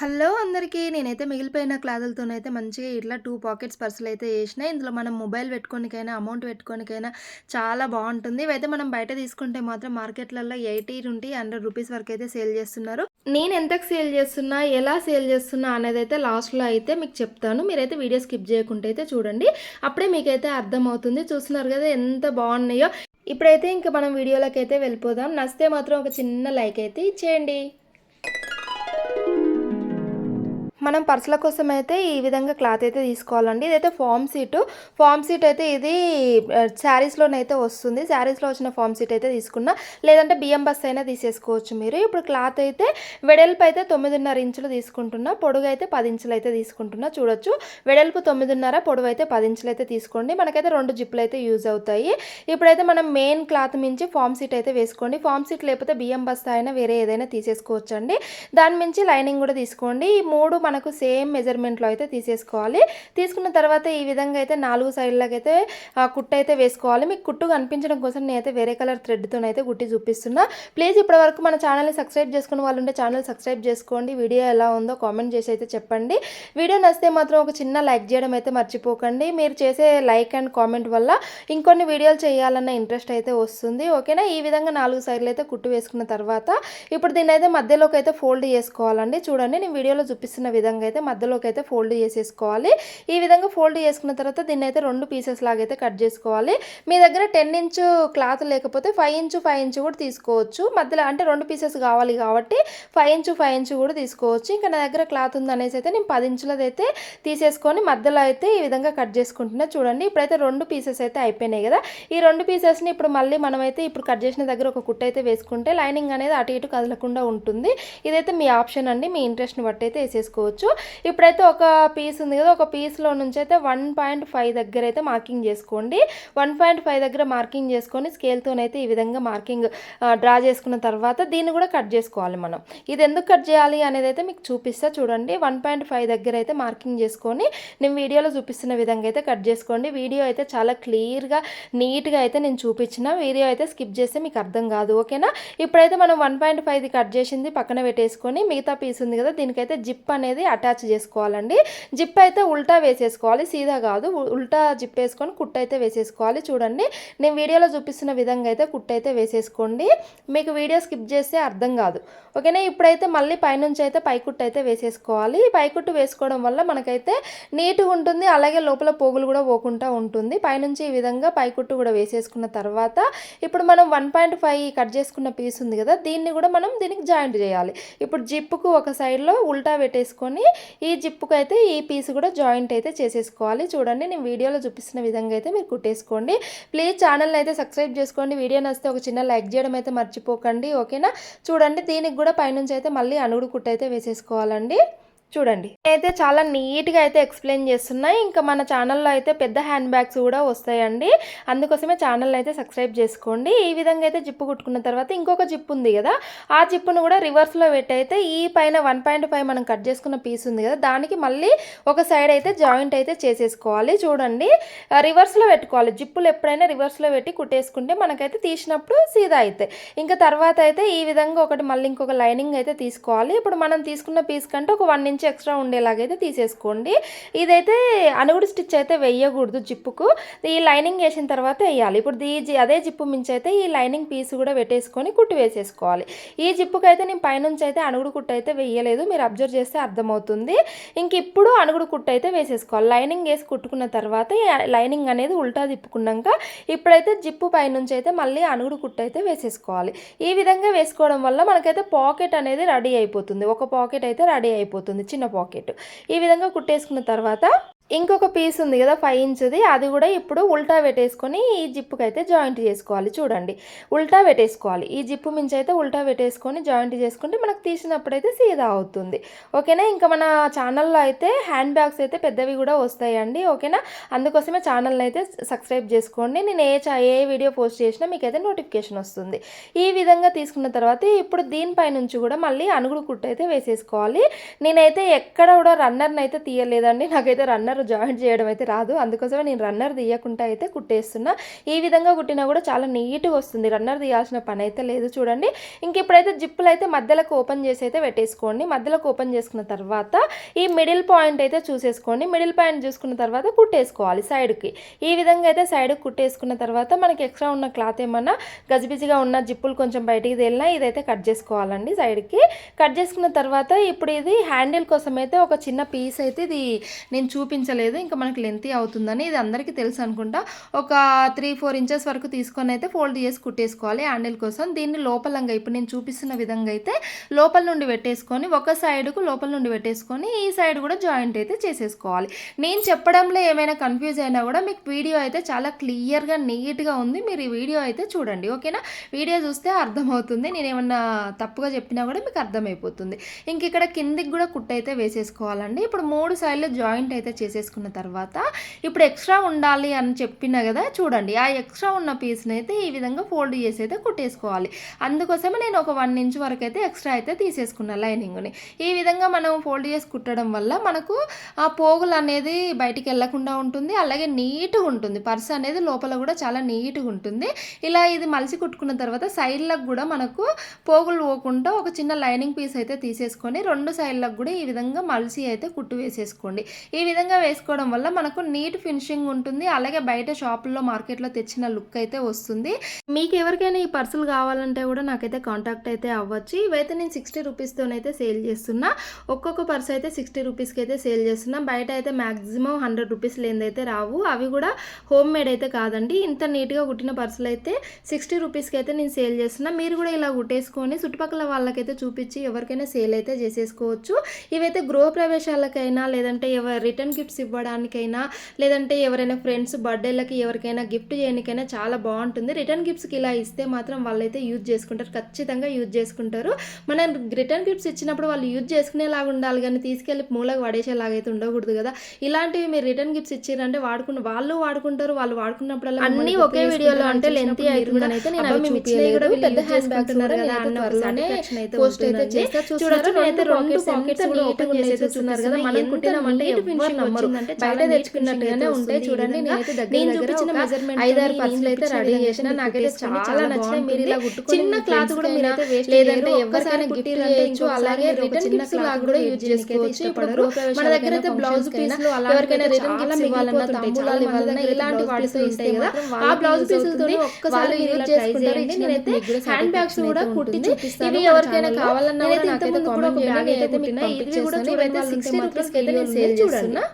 Hello అందరికీ. నేనైతే మిగిలిపోయిన క్లాతులతోనైతే మంచిగా ఇట్లా టూ పాకెట్స్ పర్సులు అయితే వేసిన ఇందులో మనం మొబైల్ పెట్టుకోనికైనా అమౌంట్ పెట్టుకోనికైనా చాలా బాగుంటుంది. ఇవైతే మనం బయట తీసుకుంటే మాత్రం మార్కెట్లలో ఎయిటీ నుండి హండ్రెడ్ రూపీస్ వరకు అయితే సేల్ చేస్తున్నారు. నేను ఎంతకు సేల్ చేస్తున్నా ఎలా సేల్ చేస్తున్నా అనేది అయితే లాస్ట్లో అయితే మీకు చెప్తాను. మీరైతే వీడియో స్కిప్ చేయకుండా అయితే చూడండి. అప్పుడే మీకైతే అర్థమవుతుంది. చూస్తున్నారు కదా ఎంత బాగున్నాయో. ఇప్పుడైతే ఇంకా మనం వీడియోలోకి అయితే వెళ్ళిపోదాం. నచ్చితే మాత్రం ఒక చిన్న లైక్ అయితే ఇచ్చేయండి. మనం పర్సుల కోసం అయితే ఈ విధంగా క్లాత్ అయితే తీసుకోవాలండి. ఇదైతే ఫామ్ సీటు. ఫామ్ సీట్ అయితే ఇది శారీస్లోనైతే వస్తుంది. శారీస్లో వచ్చిన ఫామ్ సీట్ అయితే తీసుకున్నా. లేదంటే బియ్యం బస్ అయినా తీసేసుకోవచ్చు మీరు. ఇప్పుడు క్లాత్ అయితే వెడల్పు అయితే తొమ్మిదిన్నర ఇంచులు తీసుకుంటున్నా. పొడుగు అయితే పది ఇంచులు అయితే తీసుకుంటున్నా. చూడొచ్చు. వెడల్పు తొమ్మిదిన్నర పొడవు అయితే పది ఇంచులు అయితే తీసుకోండి. మనకైతే రెండు జిప్పులు అయితే యూజ్ అవుతాయి. ఇప్పుడైతే మనం మెయిన్ క్లాత్ మించి ఫామ్ సీట్ అయితే వేసుకోండి. ఫామ్ సీట్ లేకపోతే బియ్యం బస్తా అయినా వేరే ఏదైనా తీసేసుకోవచ్చండి. దాని మించి లైనింగ్ కూడా తీసుకోండి. ఈ మూడు మనకు సేమ్ మెజర్మెంట్లో అయితే తీసేసుకోవాలి. తీసుకున్న తర్వాత ఈ విధంగా అయితే నాలుగు సైడ్లకైతే కుట్టు అయితే వేసుకోవాలి. మీకు కుట్టు కనిపించడం కోసం నేనైతే వేరే కలర్ థ్రెడ్తో అయితే కుట్టి చూపిస్తున్నా. ప్లీజ్ ఇప్పటివరకు మన ఛానల్ని సబ్స్క్రైబ్ చేసుకున్న వాళ్ళు ఉంటే ఛానల్ సబ్స్క్రైబ్ చేసుకోండి. వీడియో ఎలా ఉందో కామెంట్ చేసి అయితే చెప్పండి. వీడియో నచ్చితే మాత్రం ఒక చిన్న లైక్ చేయడం అయితే మర్చిపోకండి. మీరు చేసే లైక్ అండ్ కామెంట్ వల్ల ఇంకొన్ని వీడియోలు చేయాలన్న ఇంట్రెస్ట్ అయితే వస్తుంది. ఓకేనా? ఈ విధంగా నాలుగు సైడ్లు అయితే కుట్టు వేసుకున్న తర్వాత ఇప్పుడు దీన్ని అయితే మధ్యలోకి అయితే ఫోల్డ్ చేసుకోవాలండి. చూడండి నేను వీడియోలో చూపిస్తున్న విధంగా అయితే మధ్యలోకి అయితే ఫోల్డ్ చేసేసుకోవాలి. ఈ విధంగా ఫోల్డ్ చేసుకున్న తర్వాత దీన్ని అయితే రెండు పీసెస్ లాగైతే కట్ చేసుకోవాలి. మీ దగ్గర టెన్ ఇంచు క్లాత్ లేకపోతే ఫైవ్ ఇంచు ఫైవ్ ఇంచు కూడా తీసుకోవచ్చు. మధ్యలో అంటే రెండు పీసెస్ కావాలి కాబట్టి ఫైవ్ ఇంచు ఫైవ్ ఇంచు కూడా తీసుకోవచ్చు. ఇంకా నా దగ్గర క్లాత్ ఉంది అనేసి అయితే నేను పది ఇంచులది అయితే తీసేసుకొని మధ్యలో అయితే ఈ విధంగా కట్ చేసుకుంటున్నా. చూడండి ఇప్పుడైతే రెండు పీసెస్ అయితే అయిపోయినాయి కదా. ఈ రెండు పీసెస్ని ఇప్పుడు మళ్ళీ మనమైతే ఇప్పుడు కట్ చేసిన దగ్గర ఒక కుట్ట అయితే వేసుకుంటే లైనింగ్ అనేది అటు ఇటు కదలకుండా ఉంటుంది. ఇదైతే మీ ఆప్షన్ అండి. మీ ఇంట్రెస్ట్ని బట్టి అయితే వేసేసుకోవచ్చు. ఇప్పుడైతే ఒక పీస్ ఉంది కదా ఒక పీస్లో నుంచి అయితే వన్ పాయింట్ ఫైవ్ దగ్గర అయితే మార్కింగ్ చేసుకోండి. వన్ పాయింట్ ఫైవ్ దగ్గర మార్కింగ్ చేసుకొని స్కేల్తోనైతే ఈ విధంగా మార్కింగ్ డ్రా చేసుకున్న తర్వాత దీన్ని కూడా కట్ చేసుకోవాలి మనం. ఇది ఎందుకు కట్ చేయాలి అనేది అయితే మీకు చూపిస్తా చూడండి. వన్ పాయింట్ ఫైవ్ దగ్గర అయితే మార్కింగ్ చేసుకొని నేను వీడియోలో చూపిస్తున్న విధంగా అయితే కట్ చేసుకోండి. వీడియో అయితే చాలా క్లియర్గా నీట్గా అయితే నేను చూపించిన. వీడియో అయితే స్కిప్ చేస్తే మీకు అర్థం కాదు. ఓకేనా? ఇప్పుడైతే మనం వన్ పాయింట్ ఫైవ్ది కట్ చేసింది పక్కన పెట్టేసుకొని మిగతా పీస్ ఉంది కదా దీనికైతే జిప్ అనేది అటాచ్ చేసుకోవాలండి. జిప్ అయితే ఉల్టా వేసేసుకోవాలి. సీదా కాదు. ఉల్టా జిప్ వేసుకొని కుట్ అయితే వేసేసుకోవాలి. చూడండి. నేను వీడియోలో చూపిస్తున్న విధంగా అయితే కుట్ అయితే వేసేసుకోండి. మీకు వీడియో స్కిప్ చేస్తే అర్థం కాదు. ఓకేనా? ఇప్పుడైతే మళ్ళీ పైనుంచి అయితే పైకుట్టు అయితే వేసేసుకోవాలి. ఈ పైకుట్టు వేసుకోవడం వల్ల మనకైతే నీట్గా ఉంటుంది. అలాగే లోపల పోగులు కూడా పోకుండా ఉంటుంది. పైనుంచి ఈ విధంగా పైకుట్టు కూడా వేసేసుకున్న తర్వాత ఇప్పుడు మనం వన్ పాయింట్ ఫైవ్ కట్ చేసుకున్న పీస్ ఉంది కదా దీన్ని కూడా మనం దీనికి జాయింట్ చేయాలి. ఇప్పుడు జిప్పుకు ఒక సైడ్లో ఉల్టా పెట్టేసుకొని ఈ జిప్పుకు అయితే ఈ పీస్ కూడా జాయింట్ అయితే చేసేసుకోవాలి. చూడండి నేను వీడియోలో చూపిస్తున్న విధంగా అయితే మీరు కుట్టేసుకోండి. ప్లీజ్ ఛానల్ని అయితే సబ్స్క్రైబ్ చేసుకోండి. వీడియో నచ్చితే ఒక చిన్న లైక్ చేయడం అయితే మర్చిపోకండి. ఓకేనా? చూడండి దీనికి కూడా పైనుంచి అయితే మళ్ళీ అణుగుడు కుట్టు అయితే వేసేసుకోవాలండి. చూడండి. అయితే చాలా నీట్గా అయితే ఎక్స్ప్లెయిన్ చేస్తున్నాయి. ఇంకా మన ఛానల్లో అయితే పెద్ద హ్యాండ్ బ్యాగ్స్ కూడా వస్తాయండి. అందుకోసమే ఛానల్ అయితే సబ్స్క్రైబ్ చేసుకోండి. ఈ విధంగా అయితే జిప్పు కుట్టుకున్న తర్వాత ఇంకొక జిప్ ఉంది కదా. ఆ జిప్పును కూడా రివర్స్లో పెట్టి అయితే ఈ పైన వన్ పాయింట్ ఫైవ్ మనం కట్ చేసుకున్న పీస్ ఉంది కదా. దానికి మళ్ళీ ఒక సైడ్ అయితే జాయింట్ అయితే చేసేసుకోవాలి. చూడండి. రివర్స్ రివర్స్లో పెట్టుకోవాలి. జిప్పులు ఎప్పుడైనా రివర్స్లో పెట్టి కుట్టేసుకుంటే మనకైతే తీసినప్పుడు సీదా అయితే. ఇంకా తర్వాత అయితే ఈ విధంగా ఒకటి మళ్ళీ ఇంకొక లైనింగ్ అయితే తీసుకోవాలి. ఇప్పుడు మనం తీసుకున్న పీస్ కంటే ఒక వన్ ఇంచ్ ఎక్స్ట్రా ఉండేలాగైతే తీసేసుకోండి. ఇదైతే అనుగుడు స్టిచ్ అయితే వేయకూడదు జిప్పుకు. ఈ లైనింగ్ వేసిన తర్వాత వేయాలి. ఇప్పుడు ఈ జి- అదే జిప్పు మించి అయితే ఈ లైనింగ్ పీస్ కూడా పెట్టేసుకొని కుట్టు వేసేసుకోవాలి. ఈ జిప్పుకి అయితే నేను పైనుంచి అయితే అనుగుడు కుట్టు అయితే వేయలేదు. మీరు అబ్జర్వ్ చేస్తే అర్థమవుతుంది. ఇంక ఇప్పుడు అనుగుడు కుట్టు అయితే వేసేసుకోవాలి. లైనింగ్ వేసి కుట్టుకున్న తర్వాత లైనింగ్ అనేది ఉల్టా తిప్పుకున్నాక ఇప్పుడైతే జిప్పు పైనుంచి అయితే మళ్ళీ అనుగుడు కుట్టు అయితే వేసేసుకోవాలి. ఈ విధంగా వేసుకోవడం వల్ల మనకైతే పాకెట్ అనేది రెడీ అయిపోతుంది. ఒక పాకెట్ అయితే రెడీ అయిపోతుంది. చిన్న పాకెట్. ఈ విధంగా కుట్టేసుకున్న తర్వాత ఇంకొక పీస్ ఉంది కదా ఫైవ్ ఇంచ్ది అది కూడా ఇప్పుడు ఉల్టా పెట్టేసుకొని ఈ జిప్పుకి అయితే జాయింట్ చేసుకోవాలి. చూడండి. ఉల్టా పెట్టేసుకోవాలి. ఈ జిప్పు మించి అయితే ఉల్టా పెట్టేసుకొని జాయింట్ చేసుకుంటే మనకు తీసినప్పుడైతే సీదా అవుతుంది. ఓకేనా? ఇంకా మన ఛానల్లో అయితే హ్యాండ్ బ్యాగ్స్ అయితే పెద్దవి కూడా వస్తాయండి. ఓకేనా? అందుకోసమే ఛానల్ని అయితే సబ్స్క్రైబ్ చేసుకోండి. నేను ఏ చా ఏ వీడియో పోస్ట్ చేసినా మీకైతే నోటిఫికేషన్ వస్తుంది. ఈ విధంగా తీసుకున్న తర్వాత ఇప్పుడు దీనిపై నుంచి కూడా మళ్ళీ అనుగుడు కుట్టు అయితే వేసేసుకోవాలి. నేనైతే ఎక్కడ కూడా రన్నర్ని అయితే తీయలేదండి. నాకైతే రన్నర్ రన్నర్ జాయింట్ చేయడం అయితే రాదు. అందుకోసమే నేను రన్నర్ తీయకుండా అయితే కుట్టేస్తున్నా. ఈ విధంగా కుట్టినా కూడా చాలా నీట్గా వస్తుంది. రన్నర్ తీయాల్సిన పని అయితే లేదు చూడండి. ఇంక ఇప్పుడైతే జిప్పులు అయితే మధ్యలోకి ఓపెన్ చేసి అయితే పెట్టేసుకోండి. మధ్యలోకి ఓపెన్ చేసుకున్న తర్వాత ఈ మిడిల్ పాయింట్ అయితే చూసేసుకోండి. మిడిల్ పాయింట్ చూసుకున్న తర్వాత కుట్టేసుకోవాలి సైడ్కి. ఈ విధంగా అయితే సైడ్ కుట్టేసుకున్న తర్వాత మనకి ఎక్స్ట్రా ఉన్న క్లాత్ ఏమన్నా గజిబిజిగా ఉన్న జిప్పులు కొంచెం బయటికి తేలినా ఇదైతే కట్ చేసుకోవాలండి సైడ్కి. కట్ చేసుకున్న తర్వాత ఇప్పుడు ఇది హ్యాండిల్ కోసం అయితే ఒక చిన్న పీస్ అయితే ఇది నేను చూపించలేదు ఇంకా మనకి లెంతీ అవుతుందని ఇది అందరికీ తెలుసు అనుకుంటా. ఒక త్రీ ఫోర్ ఇంచెస్ వరకు తీసుకొని అయితే ఫోల్డ్ చేసి కుట్టేసుకోవాలి హ్యాండిల్ కోసం. దీన్ని లోపలంగా ఇప్పుడు నేను చూపిస్తున్న విధంగా అయితే లోపల నుండి పెట్టేసుకొని ఒక సైడ్కు లోపల నుండి పెట్టేసుకొని ఈ సైడ్ కూడా జాయింట్ అయితే చేసేసుకోవాలి. నేను చెప్పడంలో ఏమైనా కన్ఫ్యూజ్ అయినా కూడా మీకు వీడియో అయితే చాలా క్లియర్గా నీట్గా ఉంది. మీరు ఈ వీడియో అయితే చూడండి. ఓకేనా? వీడియో చూస్తే అర్థమవుతుంది. నేను ఏమన్నా తప్పుగా చెప్పినా కూడా మీకు అర్థమైపోతుంది. ఇంక ఇక్కడ కిందికి కూడా కుట్ట అయితే వేసేసుకోవాలండి. ఇప్పుడు మూడు సైడ్లు జాయింట్ అయితే చేసేసుకున్న తర్వాత ఇప్పుడు ఎక్స్ట్రా ఉండాలి అని చెప్పిన కదా చూడండి ఆ ఎక్స్ట్రా ఉన్న పీస్ని అయితే ఈ విధంగా ఫోల్డ్ చేసి అయితే కుట్టేసుకోవాలి. అందుకోసమే నేను ఒక వన్ ఇంచ్ వరకు అయితే ఎక్స్ట్రా అయితే తీసేసుకున్నాను లైనింగ్ని. ఈ విధంగా మనం ఫోల్డ్ చేసి కుట్టడం వల్ల మనకు ఆ పోగులు అనేది బయటికి వెళ్ళకుండా ఉంటుంది అలాగే నీట్గా ఉంటుంది. పర్స్ అనేది లోపల కూడా చాలా నీట్గా ఉంటుంది. ఇలా ఇది మలిసి కుట్టుకున్న తర్వాత సైడ్లకు కూడా మనకు పోగులు పోకుండా ఒక చిన్న లైనింగ్ పీస్ అయితే తీసేసుకొని రెండు సైడ్లకు కూడా ఈ విధంగా మలిసి అయితే కుట్టు వేసేసుకోండి. ఈ విధంగా వేసుకోవడం వల్ల మనకు నీట్ ఫినిషింగ్ ఉంటుంది. అలాగే బయట షాపుల్లో మార్కెట్లో తెచ్చిన లుక్ అయితే వస్తుంది. మీకు ఎవరికైనా ఈ పర్సులు కావాలంటే కూడా నాకైతే కాంటాక్ట్ అయితే అవ్వచ్చు. ఇవైతే నేను సిక్స్టీ రూపీస్తోనైతే సేల్ చేస్తున్నా. ఒక్కొక్క పర్స్ అయితే సిక్స్టీ రూపీస్కి అయితే సేల్ చేస్తున్నా. బయట అయితే మ్యాక్సిమం హండ్రెడ్ రూపీస్ లేనిదైతే రావు. అవి కూడా హోమ్ మేడ్ అయితే కాదండి. ఇంత నీట్గా కుట్టిన పర్సులు అయితే సిక్స్టీ రూపీస్కి అయితే నేను సేల్ చేస్తున్నా. మీరు కూడా ఇలా కుట్టేసుకొని చుట్టుపక్కల వాళ్ళకైతే చూపించి ఎవరికైనా సేల్ అయితే చేసేసుకోవచ్చు. ఇవైతే గృహ ప్రవేశాలకైనా లేదంటే ఎవరు రిటర్న్ గిఫ్ట్స్ ఇవ్వడానికైనా లేదంటే ఎవరైనా ఫ్రెండ్స్ బర్త్డేలకి ఎవరికైనా గిఫ్ట్ చేయడానికైనా చాలా బాగుంటుంది. రిటర్న్ గిఫ్ట్స్కి ఇలా ఇస్తే మాత్రం వాళ్ళైతే యూజ్ చేసుకుంటారు. ఖచ్చితంగా యూజ్ చేసుకుంటారు. మనం రిటర్న్ గిఫ్ట్స్ ఇచ్చినప్పుడు వాళ్ళు యూజ్ చేసుకునేలాగా ఉండాలి కానీ తీసుకెళ్ళి మూలకు అయితే ఉండకూడదు కదా. ఇలాంటివి మీరు రిటర్న్ గిఫ్ట్స్ ఇచ్చారంటే వాడుకున్న వాళ్ళు వాడుకుంటారు వాళ్ళు వాడుకున్నప్పుడల్లా అన్ని ఒకే వీడియోలో అంటే లెంత్ అయితే నేను అవి చూపించలేదు పెద్ద హ్యాండ్ బ్యాగ్ ఉన్నారు కదా. అన్న త్వరలోనే పోస్ట్ అయితే చేస్తా చూడొచ్చు నేనైతే రెండు పాకెట్స్ కూడా ఓపెన్ చేసి చూస్తున్నారు కదా మనం కుట్టినామంటే ఎవరు నమ్మరు. బయట తెచ్చుకున్నట్టుగానే ఉంటాయి చూడండి. నేనైతే దగ్గర చూపించిన మెజర్మెంట్ ఐదారు పర్సులు అయితే రెడీ చేసిన నాకైతే చాలా నచ్చినాయి మీరు ఇలా చిన్న క్లాత్ కూడా మీరు అయితే వేస్ట్ లేదంటే ఎవరికైనా గిఫ్ట్ చేయొచ్చు అలాగే రిటర్న్ గిఫ్ట్స్ లాగా కూడా యూజ్ చేసుకోవచ్చు. ఇప్పుడు మన దగ్గర అయితే బ్లౌజ్ పీస్లు ఎవరికైనా రిటర్న్ గిఫ్ట్స్ ఇవ్వాలన్నా ఇవ్వాలన్నా ఇలాంటి వాటితో ఇస్తాయి కదా ఆ బ్లౌజ్ పీసులతో ఒక్కసారి యూజ్ చేసుకుంటారు నేనైతే హ్యాండ్ బ్యాగ్స్ కూడా కుట్టి చూపిస్తాను ఎవరికైనా కావాలన్నా కూడా నాకైతే కామెంట్ చేయండి నేనైతే ఇవైతే సిక్స్టీ అయితే నేను సేల్ చేస్తున్నా